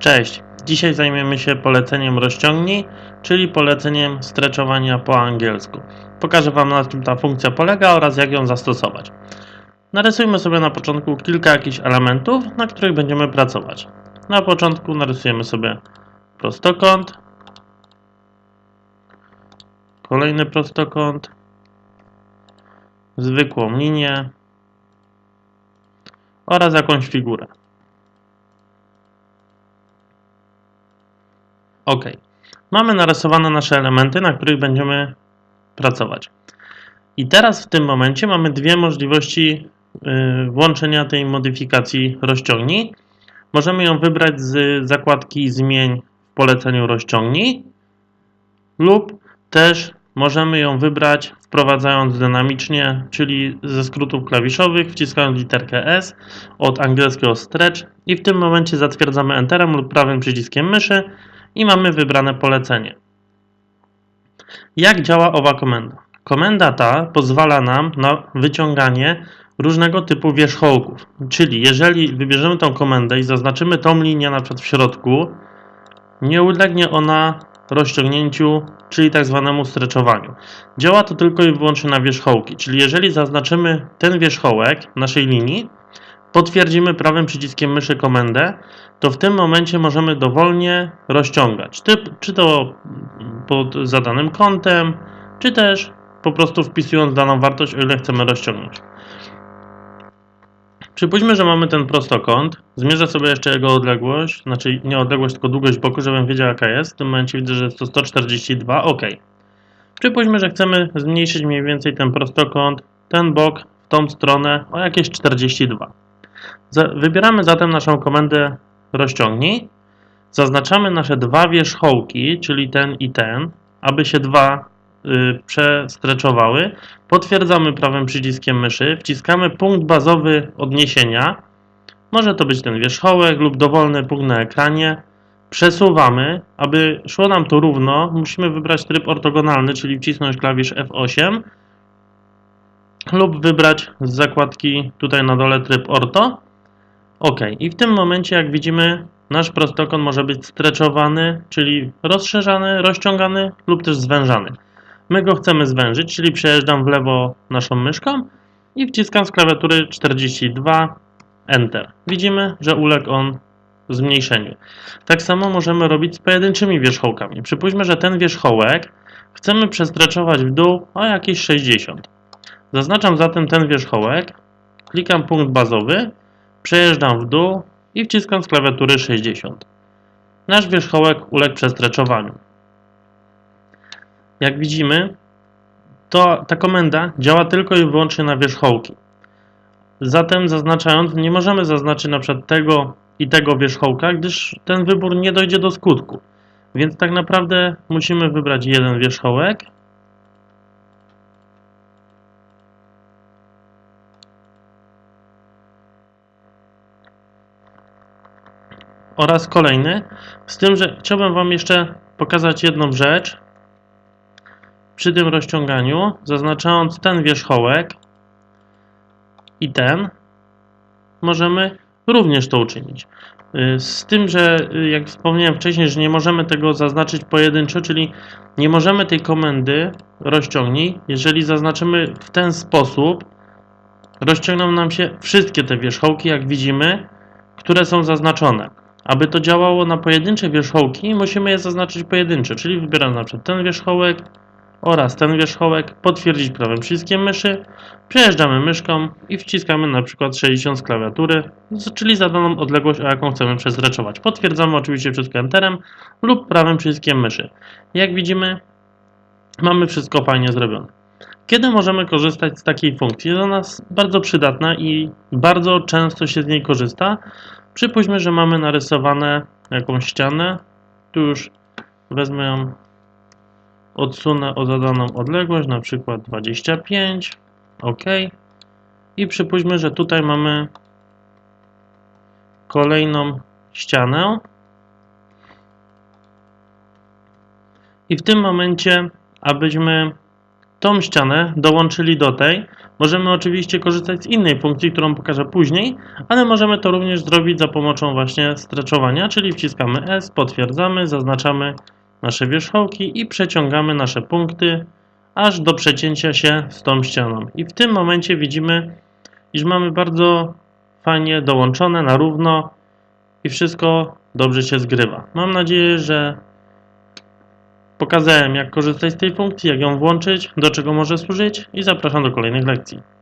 Cześć, dzisiaj zajmiemy się poleceniem rozciągnij, czyli poleceniem stretchowania po angielsku. Pokażę Wam na czym ta funkcja polega oraz jak ją zastosować. Narysujmy sobie na początku kilka jakichś elementów, na których będziemy pracować. Na początku narysujemy sobie prostokąt, kolejny prostokąt, zwykłą linię oraz jakąś figurę. Ok. Mamy narysowane nasze elementy, na których będziemy pracować. I teraz w tym momencie mamy dwie możliwości y, włączenia tej modyfikacji rozciągnij. Możemy ją wybrać z zakładki zmień w poleceniu rozciągnij lub też możemy ją wybrać wprowadzając dynamicznie, czyli ze skrótów klawiszowych, wciskając literkę S od angielskiego stretch i w tym momencie zatwierdzamy Enterem lub prawym przyciskiem myszy i mamy wybrane polecenie. Jak działa owa komenda? Komenda ta pozwala nam na wyciąganie różnego typu wierzchołków. Czyli jeżeli wybierzemy tą komendę i zaznaczymy tą linię na przykład w środku, nie ulegnie ona rozciągnięciu, czyli tak zwanemu stretchowaniu. Działa to tylko i wyłącznie na wierzchołki, czyli jeżeli zaznaczymy ten wierzchołek naszej linii, potwierdzimy prawym przyciskiem myszy komendę, to w tym momencie możemy dowolnie rozciągać. Czy to pod zadanym kątem, czy też po prostu wpisując daną wartość, o ile chcemy rozciągnąć. Przypuśćmy, że mamy ten prostokąt. Zmierzę sobie jeszcze jego odległość, znaczy nie odległość, tylko długość boku, żebym wiedział jaka jest. W tym momencie widzę, że jest to 142, ok. Przypuśćmy, że chcemy zmniejszyć mniej więcej ten prostokąt, ten bok w tą stronę o jakieś 42. Wybieramy zatem naszą komendę rozciągnij. Zaznaczamy nasze dwa wierzchołki, czyli ten i ten, aby się dwa y, przestreczowały. Potwierdzamy prawym przyciskiem myszy, wciskamy punkt bazowy odniesienia. Może to być ten wierzchołek lub dowolny punkt na ekranie. Przesuwamy, aby szło nam to równo, musimy wybrać tryb ortogonalny, czyli wcisnąć klawisz F8 lub wybrać z zakładki tutaj na dole tryb orto. OK. I w tym momencie, jak widzimy, nasz prostokąt może być stretchowany, czyli rozszerzany, rozciągany lub też zwężany. My go chcemy zwężyć, czyli przejeżdżam w lewo naszą myszką i wciskam z klawiatury 42 Enter. Widzimy, że uległ on zmniejszeniu. Tak samo możemy robić z pojedynczymi wierzchołkami. Przypuśćmy, że ten wierzchołek chcemy przestreczować w dół o jakieś 60. Zaznaczam zatem ten wierzchołek, klikam punkt bazowy, przejeżdżam w dół i wciskam z klawiatury 60. Nasz wierzchołek uległ przestreczowaniu. Jak widzimy, to ta komenda działa tylko i wyłącznie na wierzchołki. Zatem zaznaczając, nie możemy zaznaczyć na przykład tego i tego wierzchołka, gdyż ten wybór nie dojdzie do skutku. Więc tak naprawdę musimy wybrać jeden wierzchołek oraz kolejny. Z tym, że chciałbym Wam jeszcze pokazać jedną rzecz. Przy tym rozciąganiu, zaznaczając ten wierzchołek i ten, możemy również to uczynić. Z tym, że jak wspomniałem wcześniej, że nie możemy tego zaznaczyć pojedynczo, czyli nie możemy tej komendy rozciągnij, jeżeli zaznaczymy w ten sposób, rozciągną nam się wszystkie te wierzchołki, jak widzimy, które są zaznaczone. Aby to działało na pojedyncze wierzchołki, musimy je zaznaczyć pojedynczo, czyli wybieramy na przykład ten wierzchołek oraz ten wierzchołek, potwierdzić prawym przyciskiem myszy, przejeżdżamy myszką i wciskamy na przykład 60 z klawiatury, czyli zadaną odległość, o jaką chcemy przezreczować. Potwierdzamy oczywiście wszystko Enterem lub prawym przyciskiem myszy. Jak widzimy, mamy wszystko fajnie zrobione. Kiedy możemy korzystać z takiej funkcji? Jest ona bardzo przydatna i bardzo często się z niej korzysta. Przypuśćmy, że mamy narysowane jakąś ścianę. Tu już wezmę ją, odsunę o zadaną odległość, na przykład 25. OK. I przypuśćmy, że tutaj mamy kolejną ścianę. I w tym momencie, abyśmy tą ścianę dołączyli do tej. Możemy oczywiście korzystać z innej funkcji, którą pokażę później, ale możemy to również zrobić za pomocą właśnie stretchowania, czyli wciskamy S, potwierdzamy, zaznaczamy nasze wierzchołki i przeciągamy nasze punkty aż do przecięcia się z tą ścianą. I w tym momencie widzimy, iż mamy bardzo fajnie dołączone na równo i wszystko dobrze się zgrywa. Mam nadzieję, że pokazałem jak korzystać z tej funkcji, jak ją włączyć, do czego może służyć i zapraszam do kolejnych lekcji.